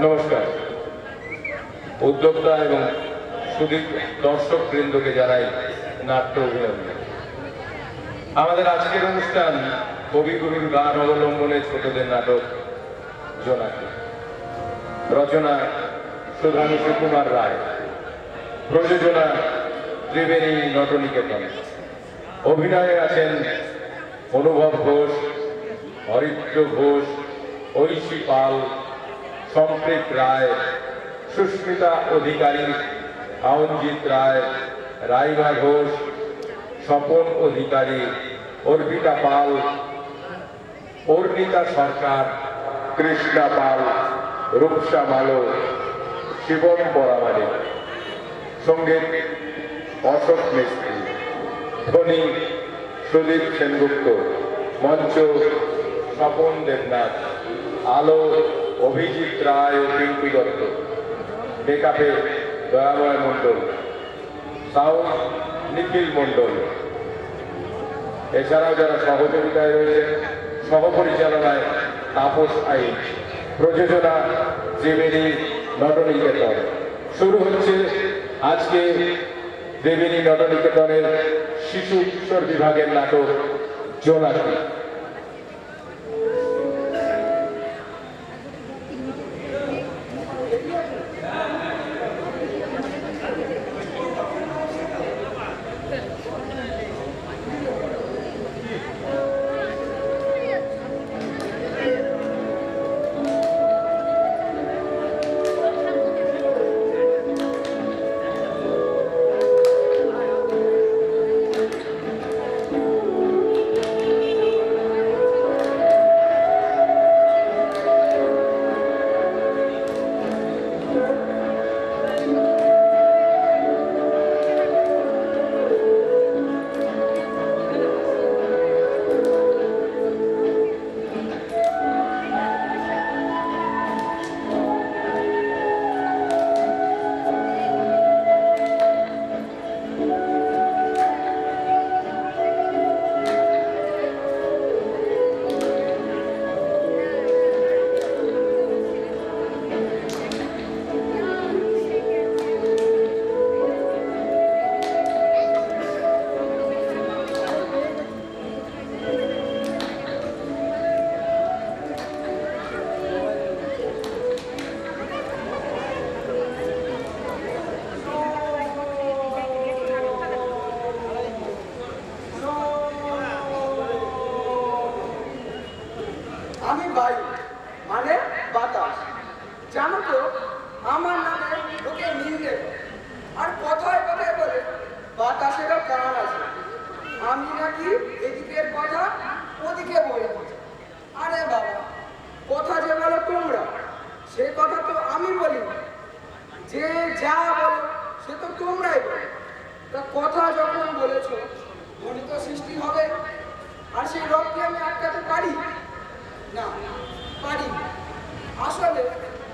নমস্কার। উদ্যোক্তা এবং সুদীপ দর্শক বৃন্দকে জানাই নাট্য অভিনন্দন। আমাদের আজকের অনুষ্ঠান কবিগুরুর গান অবলম্বনে ছোটদের নাটক জোনাকি। রচনা সুধাংশু কুমার রায়। প্রযোজনা ত্রিবেণী নটনিকেতন। অভিনয়ে আছেন অনুভব ঘোষ হরিত্র ঘোষ, ঐশী পাল সম্প্রীত রায়, সুস্মিতা অধিকারী আওনজিৎ রায়, রাইমা ঘোষ, স্বপন অধিকারী, অর্পিতা পাল অর্ণিতা সরকার, কৃষ্ণা পাল, রূপসা মালো, শিবম পরামানিক সংগীত অশোক মিস্ত্রি ধ্বনি সুদীপ সেনগুপ্ত, মঞ্চ স্বপন দেবনাথ, আলো অভিজিৎ রায় ও পিন্টু দত্ত। মেকআপে দয়াময় মণ্ডল। সাউন্ড নিখিল মণ্ডল। এছাড়াও যারা সহযোগিতায় রয়েছেন, সহপরিচালনায় তাপস আইন। প্রযোজনা ত্রিবেণী নটনিকেতন। শুরু হচ্ছে আজকে ত্রিবেণী নটনিকেতনের শিশু কিশোর বিভাগের নাটক জোনাকি।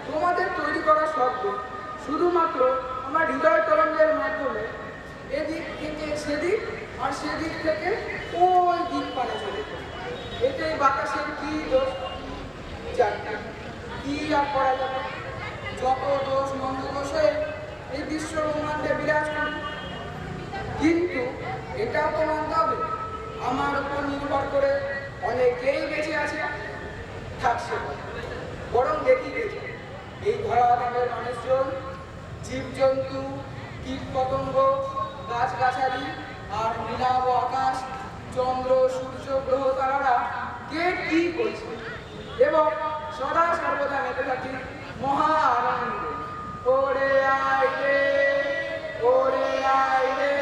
তোমাদের তৈরি করা শব্দ। শুধুমাত্র আমার হৃদয় তরঙ্গের মাধ্যমে এদিক থেকে সেদিক আর সেদিক থেকে ওই দিক পারে চলে। এতে বাতাসের কি দোষ? জানি কি আর করা যাবে? যত দোষ, মন্দ দোষে এই বিশ্ব ব্রহ্মাণ্ডে বিরাজ করি কিন্তু এটাও তো মানতে হবে। আমার উপর নির্ভর করে অনেকেই বেঁচে আছে। থাকছে বরং দেখি এই ধরাধামের মানুষজন, জীবজন্তু কীট পতঙ্গ গাছগাছালি আর নীলাভ আকাশ, চন্দ্র, সূর্য, গ্রহ তারারা কে কি করছে? এবং সদা সর্বদা মেতে থাকি মহা আনন্দে। ওরে আয় রে, ওরে আয় রে।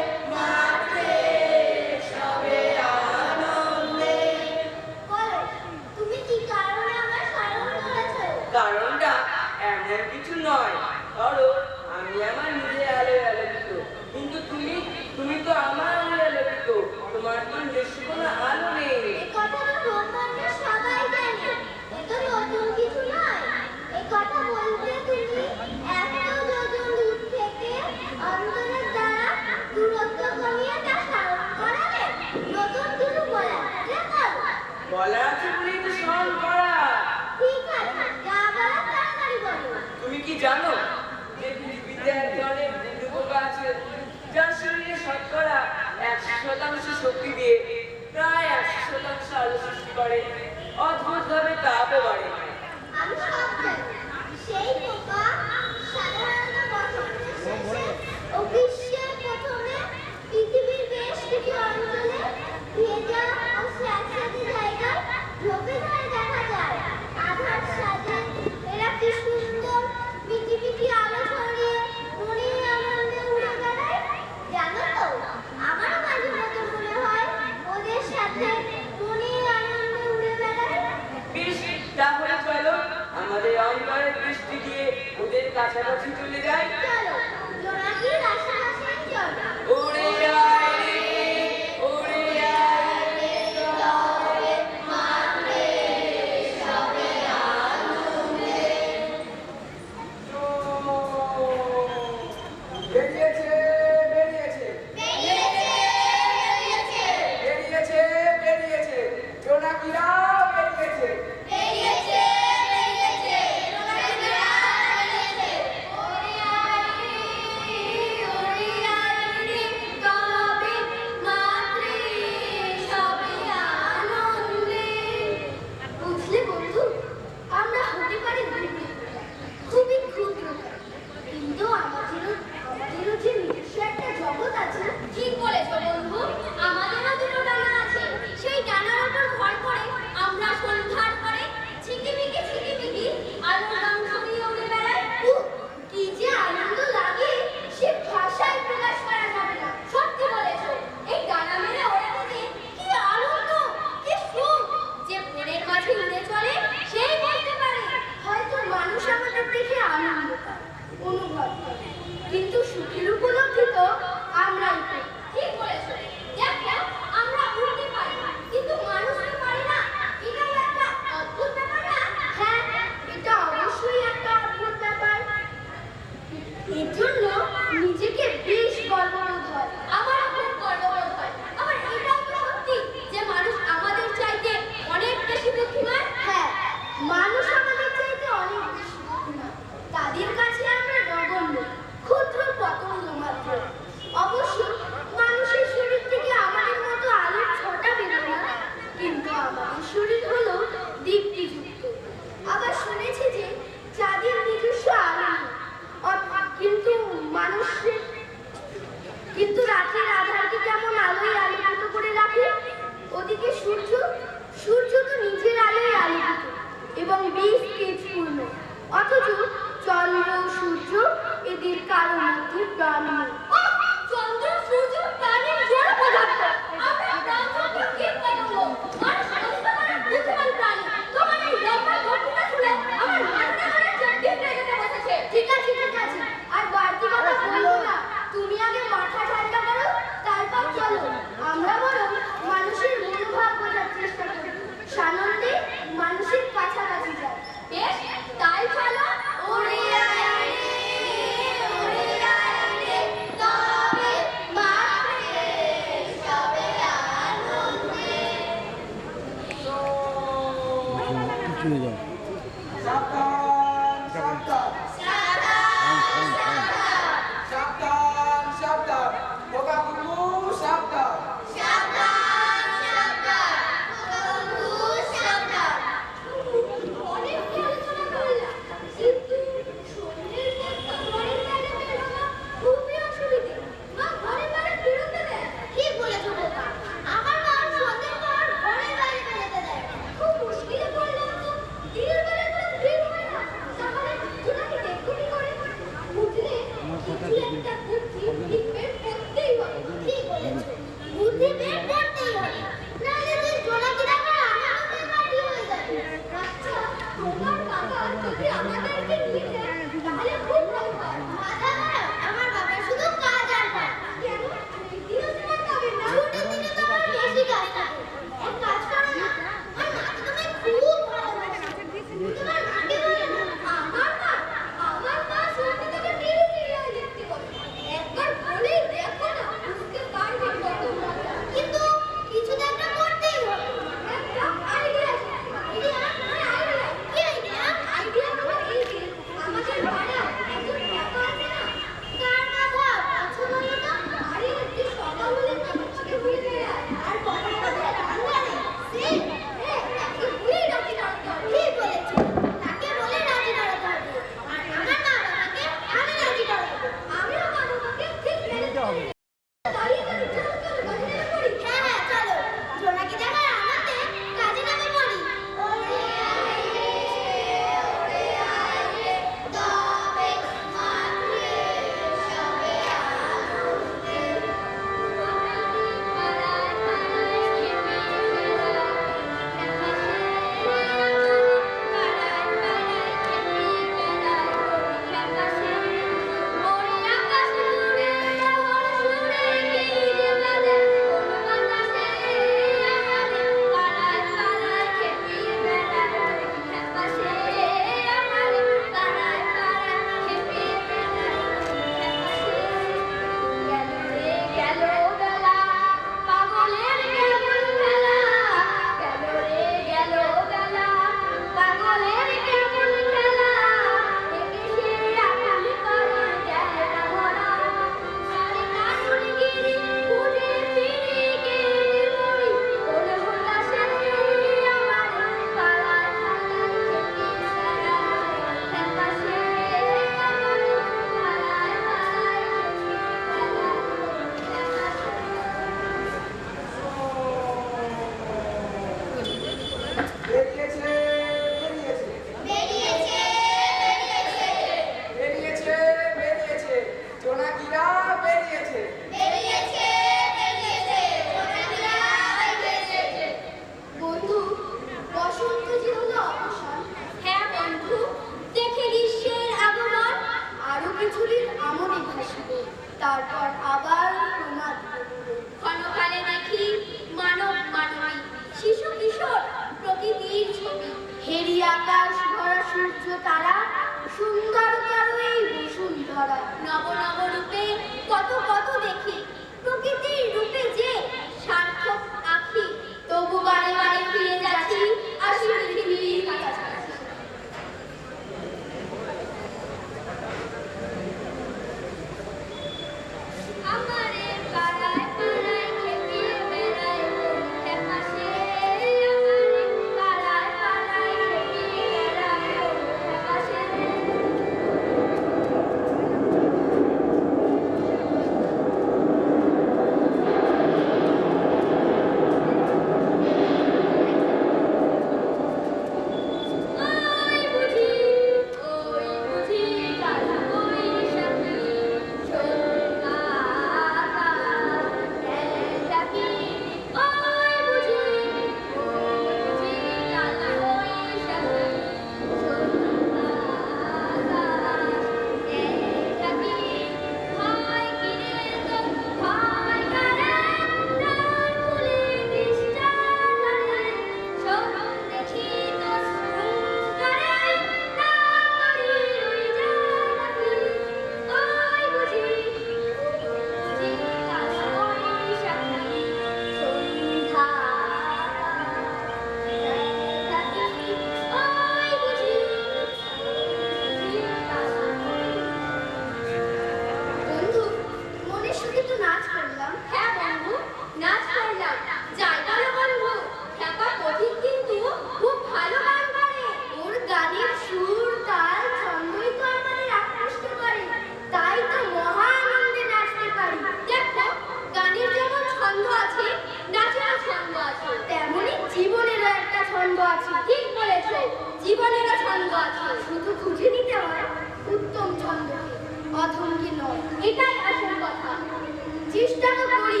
চেষ্টা তো করি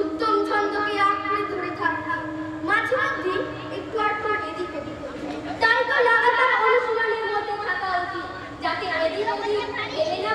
উত্তম ছন্দকে আঁকড়ে ধরে থাকতে। মাঝে মধ্যে একটু আটটু এদিক ওদিক। তাই তো লাগাতার অনুশীলনের মধ্যে থাকা উচিত, যাতে এদিক ওদিক এলে না